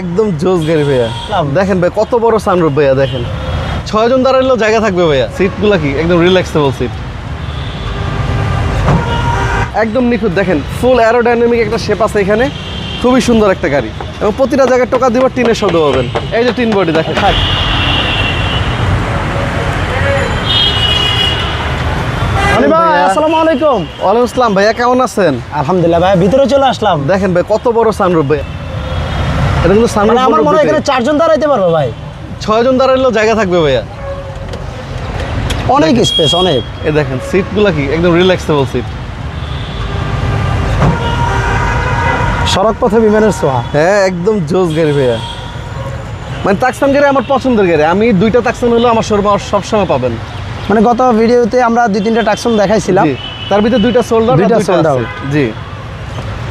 একদম জোস গাড়ি ভাইয়া। দেখেন ভাই কত বড় সানরুফ ভাইয়া দেখেন। ছয়জন দাঁড়ালেও জায়গা থাকবে ভাইয়া। সিটগুলো কি? একদম রিল্যাক্সেবল সিট একদম নিখুঁত দেখেন ফুল অ্যারোডাইনামিক একটা শেপ আছে এখানে। খুবই সুন্দর একটা গাড়ি। এবং প্রতিটা জায়গায় টোকা দিব টিনের শব্দ পাবেন। এই যে টিন বডি দেখেন। ভাই ভাইয়া। আসসালামু আলাইকুম। ওয়ালাইকুম আসসালাম ভাইয়া কেমন আছেন? আলহামদুলিল্লাহ ভাইয়া ভিতরে চলে আসলাম। দেখেন ভাই কত বড় সানরুফ ভাইয়া। এটা কিন্তু মানে সানরুফ আমার মনে হয় এখানে চারজন দাঁড়াইতে পারব ভাই। ছয়জন দাঁড়ালেও জায়গা থাকবে ভাইয়া। অনেক স্পেস অনেক। এই দেখেন সিটগুলো কি? একদম রিল্যাক্সেবল সিট সড়ক পথে বিমানের সোয়া হ্যাঁ একদম জোস গাড়ি ভাইয়া। মানে তাকসান গাড়ি আমার পছন্দের গাড়ি। আমি দুইটা তাকসান হলেও আমার শোরুমে সবসময় পাবেন। মানে গত ভিডিওতে আমরা দুই তিনটা টাকসন দেখাইছিলাম। তার ভিতরে দুইটা সোল্ড আউট দুইটা সোল্ড out। জি।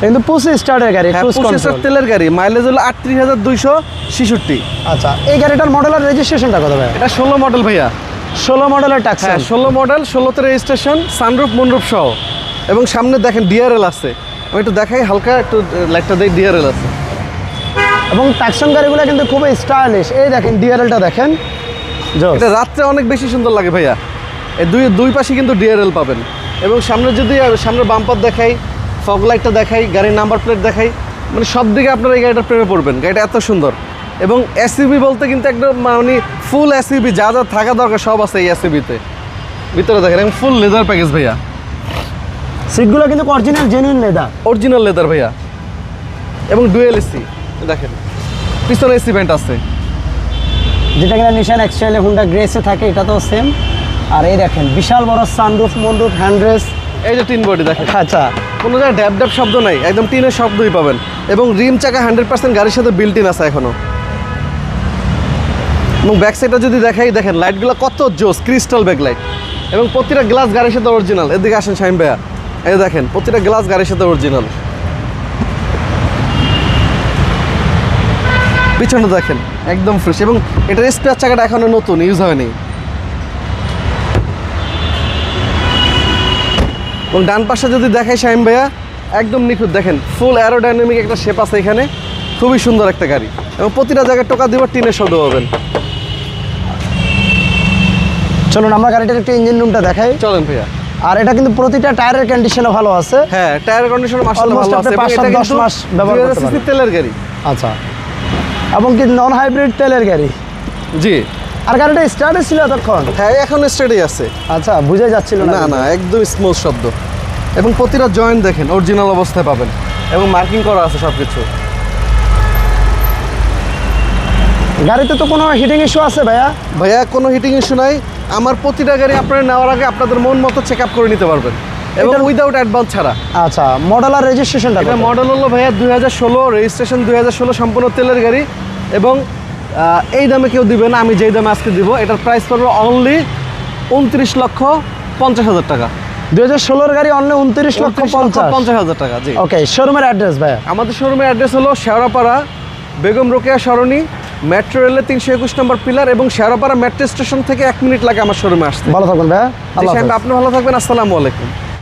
কিন্তু পুসি স্টার্টের গাড়ি হ্যাঁ পঁচিশ তেলের গাড়ি। মাইলেজ হলো আটত্রিশ হাজার দুইশো ছেষট্টি। আচ্ছা এই গাড়িটার মডেল আর রেজিস্ট্রেশনটা কত ভাই? এটা ষোলো মডেল ভাইয়া। ষোলো মডেলের টাকসন হ্যাঁ ষোলো মডেল ষোলোতে রেজিস্ট্রেশন সানরুফ মনরুফ সহ। এবং সামনে দেখেন ডিআরএল আছে। আমি একটু দেখাই হালকা একটু লাইটটা দিই ডিআরএল আছে। এবং টাকসন গাড়িগুলো কিন্তু খুবই স্টাইলিশ এই দেখেন ডিআরএলটা দেখেন। এটা রাত্রে অনেক বেশি সুন্দর লাগে ভাইয়া। এই দুই দুই পাশে কিন্তু ডিআরএল পাবেন। এবং সামনে যদি সামনে বাম্পার দেখাই ফগ লাইটটা দেখাই গাড়ির নাম্বার প্লেট দেখাই মানে সব দিকে আপনারা এই গাড়িটা প্রেমে পড়বেন গাড়িটা এত সুন্দর। এবং এসইবি বলতে কিন্তু একদম মানে ফুল এসইবি যা যা থাকা দরকার সব আছে এই এসইবিতে ভিতরে দেখেন এবং ফুল লেদার প্যাকেজ ভাইয়া। সিটগুলো কিন্তু original genuine leather original leather ভাইয়া। এবং ডুয়েল এসি দেখেন পিছনে এসি ভেন্ট আছে। যেটা কিনা নিশান এক্সটাইলে হুন্ডা গ্রেসে থাকে এটা তো সেম আর এই দেখেন বিশাল বড় সানরুফ মনরুফ হ্যান্ড্রেস এই যে টিন বডি দেখেন। আচ্ছা। কোনো জায়গায় ড্যাব ড্যাব শব্দ নাই, একদম টিনের শব্দই পাবেন। এবং রিম চাকা হান্ড্রেড পার্সেন্ট গাড়ির সাথে বিল্ট ইন আছে এখনও এবং ব্যাক সাইডটা যদি দেখাই, দেখেন লাইটগুলো কত জোস ক্রিস্টাল ব্যাক লাইট এবং প্রতিটা গ্লাস গাড়ির সাথে অরিজিনাল এদিকে আসেন শাহিম ভাইয়া। এই দেখেন, প্রতিটা গ্লাস গাড়ির সাথে অরিজিনাল পিছনে দেখেন, একদম ফ্রেশ এবং এটার স্পেয়ার চাকাটা এখনও নতুন ইউজ হয়নি। এবং ডান পাশে যদি দেখাই শাহিম ভাইয়া একদম নিখুঁত। দেখেন ফুল অ্যারোডাইনামিক একটা শেপ আছে এখানে। খুবই সুন্দর একটা গাড়ি। এবং প্রতিটা জায়গায় টোকা দিবার টিনের শব্দ পাবেন। চলুন আমরা গাড়িটার একটু ইঞ্জিন রুমটা দেখাই। চলেন ভাইয়া। আর এটা কিন্তু প্রতিটা টায়ারের কন্ডিশনও ভালো আছে। হ্যাঁ টায়ারের কন্ডিশন Almost ভালো আছে। এবং পাঁচ, এটা সাত, দশ কিন্তু মাস ব্যবহার করতে 2000 cc পারবেন। তেলের গাড়ি। আচ্ছা। এবং কি নন হাইব্রিড তেলের গাড়ি? জি। আর গাড়িটা স্টার্টে ছিল এতক্ষণ? হ্যাঁ এখন স্টেডি আছে। আচ্ছা বুঝে যাচ্ছিল না না না একদম স্মুথ শব্দ। এবং প্রতিটা জয়েন্ট দেখেন অরিজিনাল অবস্থায় পাবেন। এবং মার্কিং করা আছে সব কিছু গাড়িতে তো কোনো হিটিং ইস্যু আছে ভাইয়া? ভাইয়া কোনো হিটিং ইস্যু নাই। আমার প্রতিটা গাড়ি আপনারা নেওয়ার আগে আপনাদের মন মতো চেক আপ করে নিতে পারবেন। এবং উইদাউট অ্যাডভান্স ছাড়া। আচ্ছা মডেল আর রেজিস্ট্রেশনটা এটা মডেল হলো ভাইয়া দুই হাজার ষোলো রেজিস্ট্রেশন দুই হাজার ষোলো সম্পূর্ণ তেলের গাড়ি। এবং এই দামে কেউ দিবে না আমি যেই দামে আজকে দিব এটার প্রাইস পড়বে অনলি উনত্রিশ লক্ষ পঞ্চাশ হাজার টাকা। দুই হাজার ষোলোর গাড়ি অনলি উনত্রিশ লক্ষ পঞ্চাশ। পঞ্চাশ হাজার টাকা জি। ওকে শোরুমের অ্যাড্রেস ভাইয়া। আমাদের শোরুমের অ্যাড্রেস হলো শেওড়াপাড়া বেগম রোকেয়া সরণি মেট্রো রেলের তিনশো একুশ নম্বর পিলার এবং শেওড়াপাড়া মেট্রো স্টেশন থেকে এক মিনিট লাগে আমার শোরুমে আসতে। ভালো সাহেব, হাফেজ। আপনি ভালো থাকবেন আসসালামু আলাইকুম।